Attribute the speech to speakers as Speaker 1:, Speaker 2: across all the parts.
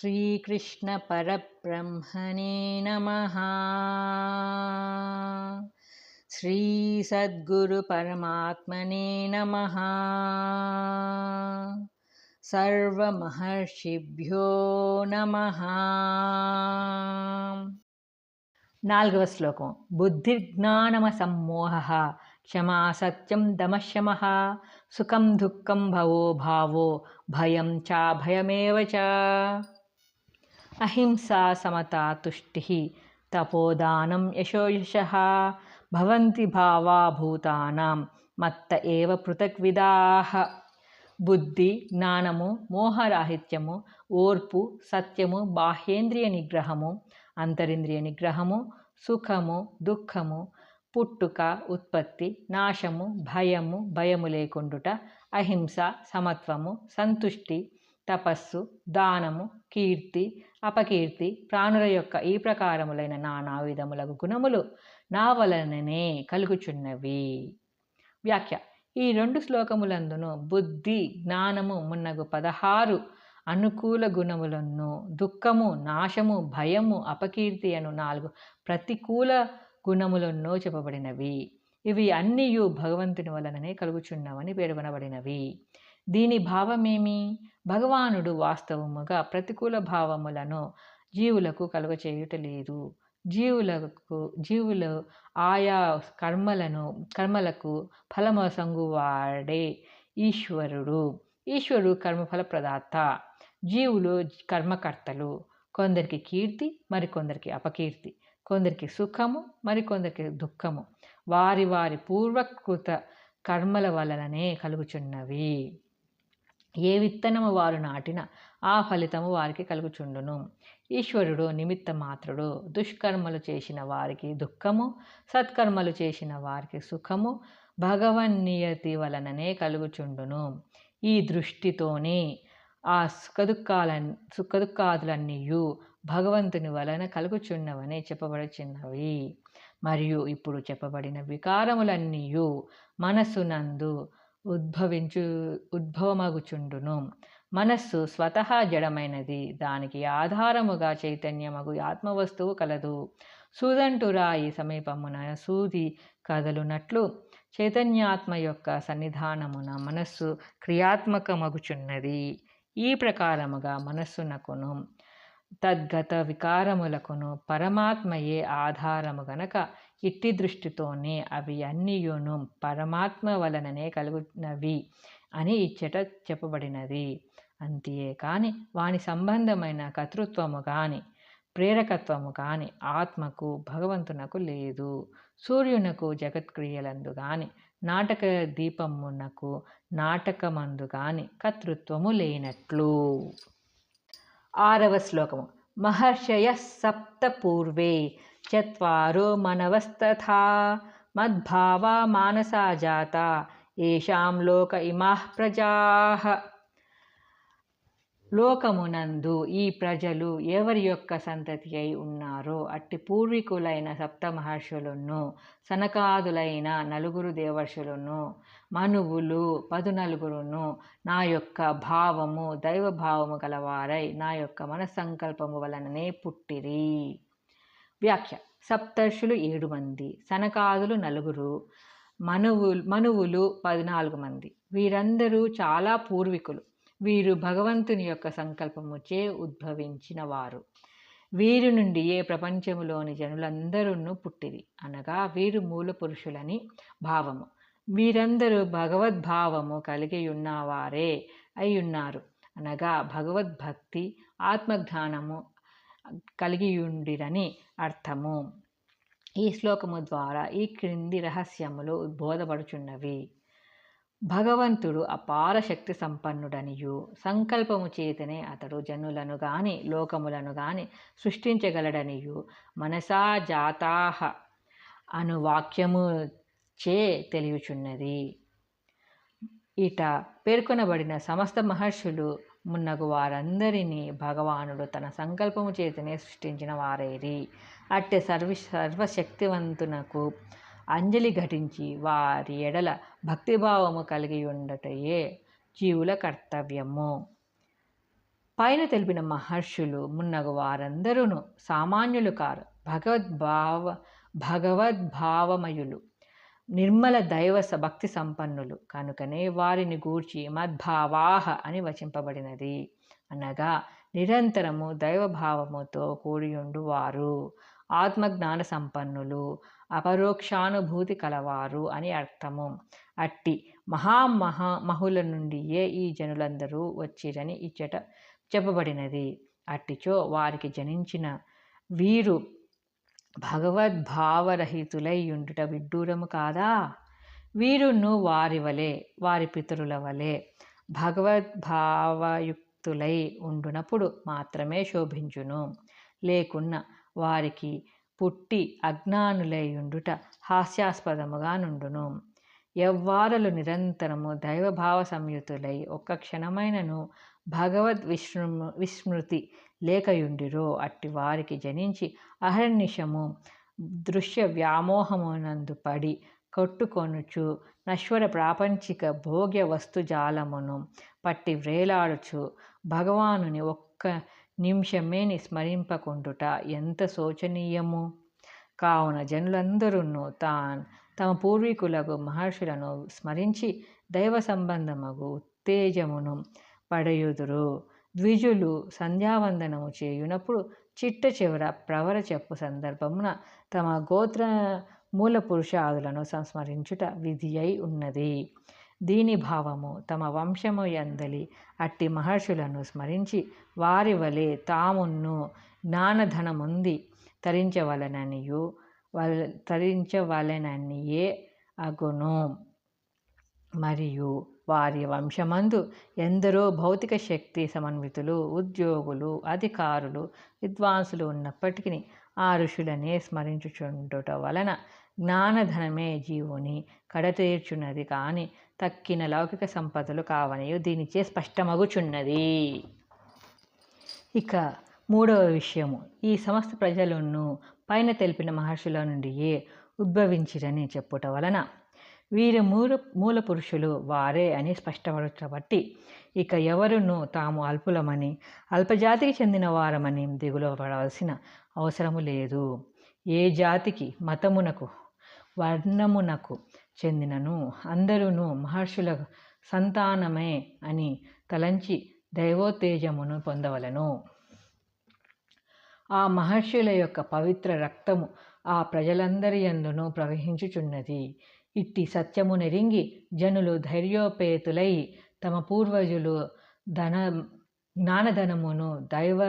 Speaker 1: श्रीकृष्णपरब्रह्मणे नमः श्रीसद्गुरुपरमात्मने नमः సర్వమహర్షిభ్యో నమ నాలుగవ శ్లోకం బుద్ధిర్జ్ఞానమ సమ్మోహ క్షమా సత్యం దమశమ సుఖం దుఃఖం భవో భావో భయం చ భయమేవ చ అహింసా సమతా తుష్టి తపోదానం యశోయశ భవంతి భావా భూతానాం మత్త ఏవ పృథక్విదాహ బుద్ధి జ్ఞానము మోహరాహిత్యము ఓర్పు సత్యము బాహ్యేంద్రియ నిగ్రహము అంతరింద్రియ నిగ్రహము సుఖము దుఃఖము పుట్టుక ఉత్పత్తి నాశము భయము భయము లేకుండుట అహింస సమత్వము సంతుష్టి తపస్సు దానము కీర్తి అపకీర్తి ప్రాణుల యొక్క ఈ ప్రకారములైన నానా విధములకు గుణములు నా వలననే కలుగుచున్నవి. వ్యాఖ్య. ఈ రెండు శ్లోకములందును బుద్ధి జ్ఞానము మున్నగు పదహారు అనుకూల గుణములను దుఃఖము నాశము భయము అపకీర్తి అను నాలుగు ప్రతికూల గుణములను చెప్పబడినవి. ఇవి అన్నీయు భగవంతుని వలననే కలుగుచున్నవని పేర్కొనబడినవి దీని భావమేమి? భగవానుడు వాస్తవముగా ప్రతికూల భావములను జీవులకు కలుగచేయుటలేదు జీవులకు జీవులు ఆయా కర్మలను కర్మలకు ఫలము సంగువాడే ఈశ్వరుడు. ఈశ్వరుడు కర్మఫల ప్రదాత. జీవులు కర్మకర్తలు. కొందరికి కీర్తి మరికొందరికి అపకీర్తి. కొందరికి సుఖము మరికొందరికి దుఃఖము. వారి వారి పూర్వకృత కర్మల వలననే కలుగుచున్నవి. ఏ విత్తనము వారు నాటిన ఆ ఫలితము వారికి కలుగుచుండును. ఈశ్వరుడు నిమిత్త మాత్రుడు దుష్కర్మలు చేసిన వారికి దుఃఖము సత్కర్మలు చేసిన వారికి సుఖము భగవన్నియతి వలననే కలుగుచుండును. ఈ దృష్టితోనే ఆ సుఖదుఖాల సుఖదుఖాదులన్నీయు భగవంతుని వలన కలుగుచున్నవని చెప్పబడుచున్నవి. మరియు ఇప్పుడు చెప్పబడిన వికారములన్నీయు మనసునందు ఉద్భవించు ఉద్భవమగుచుండును. మనస్సు స్వతహా జడమైనది. దానికి ఆధారముగా చైతన్యమగు ఆత్మవస్తువు కలదు. సూదంటురాయి సమీపమున సూది కదలునట్లు చైతన్యాత్మ యొక్క సన్నిధానమున మనస్సు క్రియాత్మకమగుచున్నది. ఈ ప్రకారముగా మనస్సునకును తద్గత వికారములకును పరమాత్మయే ఆధారము గనక ఇట్టి దృష్టితోనే అవి అన్నియును పరమాత్మ వలననే కలుగునవి అని ఇచ్చట చెప్పబడినది. అంతే కాని వాని సంబంధమైన కర్తృత్వము కాని ప్రేరకత్వము కాని ఆత్మకు భగవంతునకు లేదు. సూర్యునకు జగత్క్రియలందు గాని నాటక దీపమునకు నాటకమందు గాని కర్తృత్వము లేనట్లు. ఆరవ శ్లోకము. మహర్షయ సప్త పూర్వే చత్వారో మనవస్తథా మద్భావా మానసా జాత ఏషాం లోక ఇమాః ప్రజాః లోకమునందు ఈ ప్రజలు ఎవరి యొక్క సంతతి అయి ఉన్నారో అట్టి పూర్వీకులైన సప్తమహర్షులను సనకాదులైన నలుగురు దేవర్షులను మనువులు పదునలుగురును నా యొక్క భావము దైవభావము గలవారై నా యొక్క మనస్సంకల్పము వలననే పుట్టిరి. వ్యాఖ్య. సప్తర్షులు ఏడు మంది సనకాదులు నలుగురు మనువు మనువులు పద్నాలుగు మంది. వీరందరూ చాలా పూర్వీకులు. వీరు భగవంతుని యొక్క సంకల్పముచే ఉద్భవించిన వారు వీరి నుండి ఏ ప్రపంచములోని జనులందరూ పుట్టిరి. అనగా వీరు మూల పురుషులని భావము. వీరందరూ భగవద్భావము కలిగి ఉన్నవారే అయి ఉన్నారు అనగా భగవద్భక్తి ఆత్మజ్ఞానము కలిగి ఉండిరని అర్థము. ఈ శ్లోకము ద్వారా ఈ క్రింది రహస్యములు బోధపడుచున్నవి. భగవంతుడు అపార శక్తి సంపన్నుడనియు. సంకల్పము చేతనే అతడు జనులను గాని లోకములను గాని సృష్టించగలడనియు. మనసా జాతాహ అను వాక్యము చే తెలియచున్నది. ఇట పేర్కొనబడిన సమస్త మహర్షులు మున్నగు వారందరినీ భగవానుడు తన సంకల్పము చేతనే సృష్టించిన వారేరి. అట్టి సర్వ సర్వశక్తివంతునకు అంజలి ఘటించి వారి ఎడల భక్తిభావము కలిగి ఉండటయే జీవుల కర్తవ్యము. పైన తెలిపిన మహర్షులు మున్నగు వారందరూ సామాన్యులు కారు. భగవద్భావ భగవద్భావమయులు. నిర్మల దైవ భక్తి సంపన్నులు. కనుకనే వారిని గూర్చి మద్భావాహ అని వచింపబడినది. అనగా నిరంతరము దైవభావముతో కూడియుండు వారు ఆత్మజ్ఞాన సంపన్నులు అపరోక్షానుభూతి కలవారు అని అర్థము. అట్టి మహామహా మహుల నుండియే ఈ జనులందరూ వచ్చిరని ఇచ్చట చెప్పబడినది. అట్టిచో వారికి జనించిన వీరు భగవద్భావరహితులై ఉండుట విడ్డూరము కాదా? వీరును వారి వలె వారి పితరుల వలె భగవద్భావయుక్తులై ఉండునప్పుడు మాత్రమే శోభించును. లేకున్న వారికి పుట్టి అజ్ఞానులై ఉండుట హాస్యాస్పదముగా నుండును. యవ్వారలు నిరంతరము దైవభావ సంయుతులై ఒక్క క్షణమైనను భగవద్ విస్మృ విస్మృతి లేకయుండిరో అట్టి వారికి జనించి అహర్నిశము దృశ్య వ్యామోహమునందు పడి కొట్టుకొనుచు నశ్వర ప్రాపంచిక భోగ్య వస్తుజాలమును పట్టి వ్రేలాడుచు భగవానుని ఒక్క నిమిషమేని స్మరింపకుండుట ఎంత శోచనీయము? కావున జనులందరూ తాన్ తమ పూర్వీకులకు మహర్షులను స్మరించి దైవ సంబంధముగు ఉత్తేజమును పడయుదురు. ద్విజులు సంధ్యావందనము చేయునప్పుడు చిట్ట చివర ప్రవర చెప్పు సందర్భమున తమ గోత్ర మూల పురుషాదులను సంస్మరించుట విధి అయి ఉన్నది. దీని భావము తమ వంశము యందలి అట్టి మహర్షులను స్మరించి వారి వలె తామును జ్ఞానధనముంది తరించవలననియు వల తరించవలననియే అగును. మరియు వారి వంశమందు ఎందరో భౌతిక శక్తి సమన్వితులు ఉద్యోగులు అధికారులు విద్వాంసులు ఉన్నప్పటికీ ఆ ఋషులనే స్మరించుచుండుట వలన జ్ఞానధనమే జీవుని కడతీర్చున్నది కానీ తక్కిన లౌకిక సంపదలు కావనియు దీనిచే స్పష్టమగుచున్నది. ఇక మూడవ విషయము. ఈ సమస్త ప్రజలను పైన తెలిపిన మహర్షుల నుండియే ఉద్భవించిరని చెప్పుట వలన వీరి మూల మూల పురుషులు వారే అని స్పష్టపరచబట్టి ఇక ఎవరును తాము అల్పులమని అల్పజాతికి చెందిన వారమని దిగులో పడవలసిన అవసరము లేదు. ఏ జాతికి మతమునకు వర్ణమునకు చెందినను అందరూ మహర్షుల సంతానమే అని తలంచి దైవోత్తేజమును పొందవలను. ఆ మహర్షుల యొక్క పవిత్ర రక్తము ఆ ప్రజలందరి యందును ప్రవహించుచున్నది. ఇట్టి సత్యము నెరింగి జనులు ధైర్యోపేతులై తమ పూర్వజులు ధన జ్ఞానధనమును దైవ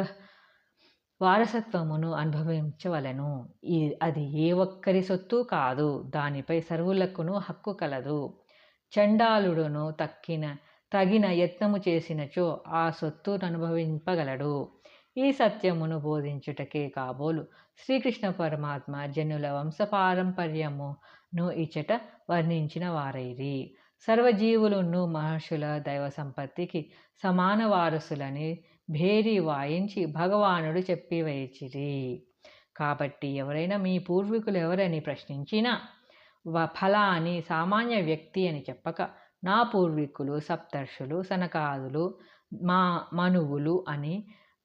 Speaker 1: వారసత్వమును అనుభవించవలను. ఈ అది ఏ ఒక్కరి సొత్తు కాదు దానిపై సర్వులకును హక్కు కలదు. చండాలుడును తక్కిన తగిన యత్నము చేసినచో ఆ సొత్తును అనుభవింపగలడు ఈ సత్యమును బోధించుటకే కాబోలు శ్రీకృష్ణ పరమాత్మ జనుల వంశపారంపర్యము ను ఇచ్చట వర్ణించిన వారైరి సర్వజీవులును మహర్షుల దైవ సంపత్తికి సమాన వారసులని భేరి వాయించి భగవానుడు చెప్పి వేచిరి కాబట్టి ఎవరైనా మీ పూర్వీకులు ఎవరని ప్రశ్నించినా వ ఫలాని సామాన్య వ్యక్తి అని చెప్పక నా పూర్వీకులు సప్తర్షులు సనకాదులు మా మనువులు అని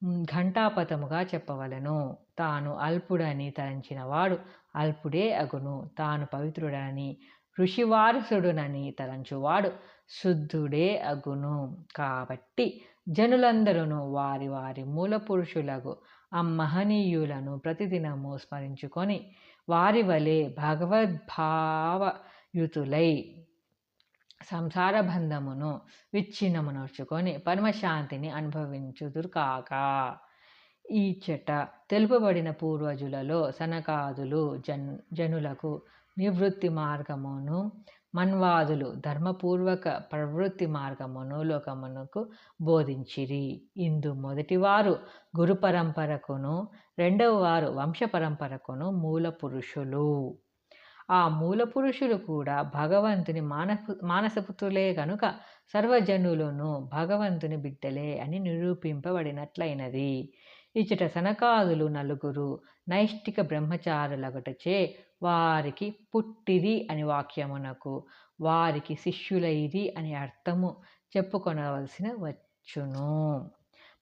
Speaker 1: ఘంటాపథముగా చెప్పవలను. తాను అల్పుడని తలంచినవాడు అల్పుడే అగును. తాను పవిత్రుడని ఋషివారసుడునని తలంచువాడు శుద్ధుడే అగును. కాబట్టి జనులందరూ వారి వారి మూల పురుషులకు అమ్మహనీయులను ప్రతిదినము స్మరించుకొని వారి వలె భగవద్భావయుతులై సంసార బంధమును విచ్ఛిన్నమునర్చుకొని పరమశాంతిని అనుభవించుదురు కాక ఈ చెట తెలుపబడిన పూర్వజులలో సనకాదులు జన్ జనులకు నివృత్తి మార్గమును మన్వాదులు ధర్మపూర్వక ప్రవృత్తి మార్గమును లోకమునకు బోధించిరి. ఇందు మొదటివారు గురు పరంపరకును రెండవ వారు వంశ పరంపరకును మూల పురుషులు. ఆ మూల పురుషులు కూడా భగవంతుని మానపు మానసపుత్రులే కనుక సర్వజనులను భగవంతుని బిడ్డలే అని నిరూపింపబడినట్లయినది. ఇచ్చట సనకాదులు నలుగురు నైష్టిక బ్రహ్మచారులగటచే వారికి పుట్టిరి అని వాక్యమునకు వారికి శిష్యులైది అని అర్థము చెప్పుకొనవలసిన వచ్చును.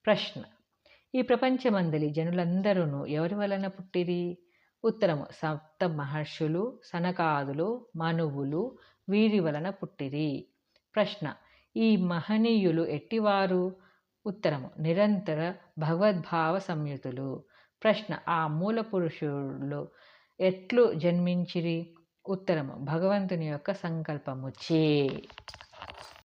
Speaker 1: ప్రశ్న. ఈ ప్రపంచమందలి జనులందరూ ఎవరి వలన పుట్టిరి? ఉత్తరము సప్త మహర్షులు సనకాదులు మనువులు వీరి వలన పుట్టిరి. ప్రశ్న ఈ మహనీయులు ఎట్టివారు? ఉత్తరము నిరంతర భగవద్భావ సంయుతులు. ప్రశ్న ఆ మూల పురుషులు ఎట్లు జన్మించిరి? ఉత్తరము భగవంతుని యొక్క సంకల్పముచే